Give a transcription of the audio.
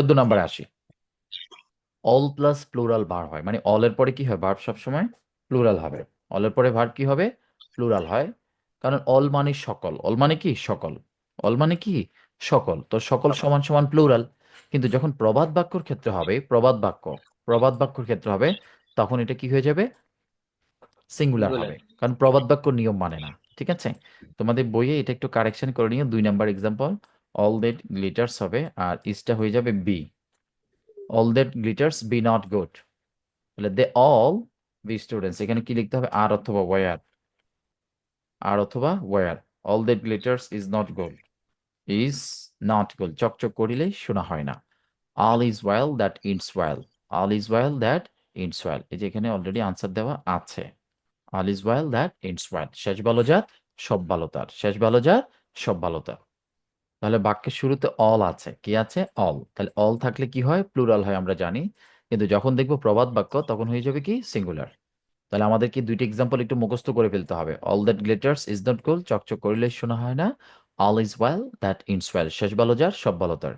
চোদ্দ নম্বরে আসি। অল প্লাস প্লুরাল বার হয়। মানে অলের পরে কি হয়? ভার্ব সবসময় প্লুরাল হবে। অলের পরে ভার্ব কি হবে? প্লুরাল হয়। কারণ অল মানে সকল। অল মানে কি? সকল। অল মানে কি? সকল। তো সকল সমান সমান প্লুরাল কিন্তু যখন প্রবাদ বাক্যর ক্ষেত্রে হবে প্রবাদ বাক্য প্রবাদ বাক্যর ক্ষেত্রে হবে তখন এটা কি হয়ে যাবে? সিঙ্গুলার হবে। কারণ প্রবাদ বাক্য নিয়ম মানে না। ঠিক আছে? তোমাদের বইয়ে এটা একটু কারেকশন করে নিও। দুই number example all that glitters হবে আর ইসটা হয়ে যাবে be all that glitters be not good তাহলে দে অল বি স্টুডেন্টস এখানে কি লিখতে হবে? আর অথবা ওয়ার আর অথবা or all that glitters is not good is not good চকচক করিলেই শোনা হয় না। All is well that it's well all is well that it's well এই যে এখানে অলরেডি আনসার দেওয়া আছে। All is well that it's well শেষ ভালো যার, সব ভালো তার। শেষ ভালো যার, সব ভালো তার। তাহলে বাক্যের শুরুতে অল আছে। কি আছে? অল তাহলে অল থাকলে কি হয়? প্লুরাল হয় আমরা জানি। কিন্তু যখন দেখব প্রবাদ বাক্য, তখন হয়ে যাবে কি? সিঙ্গুলার তাহলে আমাদের কি দুইটি এক্সাম্পল একটু মুখস্ত করে ফেলতে হবে। All that glitters is not gold চকচক করলে শোনা হয় না। All is well that ends well শেষ ভালো যার, সব ভালো তার।